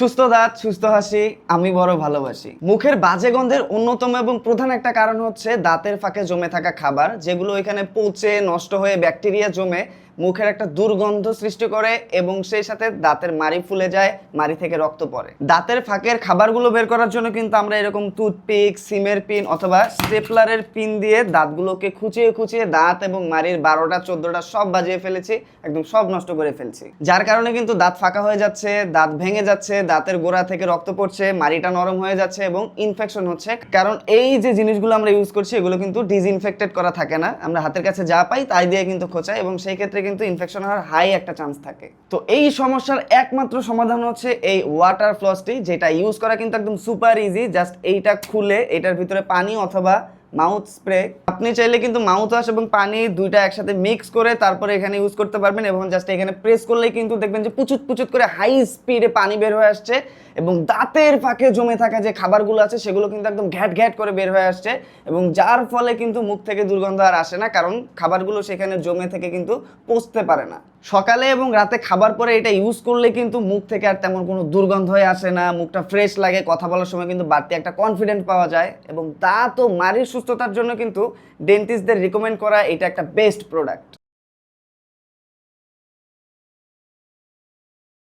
সুস্থ দাঁত, সুস্থ হাসি, আমি বড় ভালোবাসি। মুখের বাজে গন্ধের অন্যতম এবং প্রধান একটা কারণ হচ্ছে দাঁতের ফাঁকে জমে থাকা খাবার, যেগুলো এখানে পচে, নষ্ট হয়ে ব্যাকটেরিয়া জমে মুখের একটা দুর্গন্ধ সৃষ্টি করে এবং সেই সাথে দাঁতের মাড়ি ফুলে যায়, মাড়ি থেকে রক্ত পড়ে। দাঁতের ফাঁকের খাবারগুলো বের করার জন্য কিন্তু আমরা এরকম টুথপিক সিমের পিন অথবা স্টেপলারের পিন দিয়ে দাঁতগুলোকে খুঁচিয়ে খুঁচিয়ে দাঁত এবং মাড়ির বারোটা, চোদ্দটা সব বাজিয়ে ফেলেছি, একদম সব নষ্ট করে ফেলছি। যার কারণে কিন্তু দাঁত ফাঁকা হয়ে যাচ্ছে, দাঁত ভেঙে যাচ্ছে, দাঁতের গোড়া থেকে রক্ত পড়ছে, মাড়িটা নরম হয়ে যাচ্ছে এবং ইনফেকশন হচ্ছে। কারণ এই যে জিনিসগুলো আমরা ইউজ করছি, এগুলো কিন্তু ডিসইনফেক্টেড করা থাকে না। আমরা হাতের কাছে যা পাই তাই দিয়ে কিন্তু খোঁচাই এবং সেই ক্ষেত্রে কিন্তু ইনফেকশন হওয়ার হাই একটা চান্স থাকে। তো এই সমস্যার একমাত্র সমাধান হচ্ছে এই ওয়াটার ফ্লসটি যেটা ইউজ করা কিন্তু একদম সুপার ইজি জাস্ট এইটা খুলে এটার ভিতরে পানি অথবা মাউথ স্প্রে। আপনি চাইলে কিন্তু মাউথ ওয়াশ এবং পানি দুইটা একসাথে মিক্স করে তারপরে এখানে ইউজ করতে পারবেন এবং জাস্ট এখানে প্রেস করলেই কিন্তু দেখবেন যে পুচুত পুচুত করে হাই স্পিডে পানি বের হয়ে আসছে এবং দাঁতের ফাঁকে জমে থাকা যে খাবারগুলো আছে সেগুলো কিন্তু একদম ঘ্যাট ঘ্যাট করে বের হয়ে আসছে এবং যার ফলে কিন্তু মুখ থেকে দুর্গন্ধ আর আসে না, কারণ খাবারগুলো সেখানে জমে থেকে কিন্তু পচতে পারে না। সকালে এবং রাতে খাবার পরে এটা ইউজ করলে কিন্তু মুখ থেকে আর তেমন কোনো দুর্গন্ধ হয়ে আসে না, মুখটা ফ্রেশ লাগে, কথা বলার সময় কিন্তু বাড়তি একটা কনফিডেন্ট পাওয়া যায় এবং তা তো মারির সুস্থতার জন্য কিন্তু ডেন্টিস্টদের রিকমেন্ড করা এটা একটা বেস্ট প্রোডাক্ট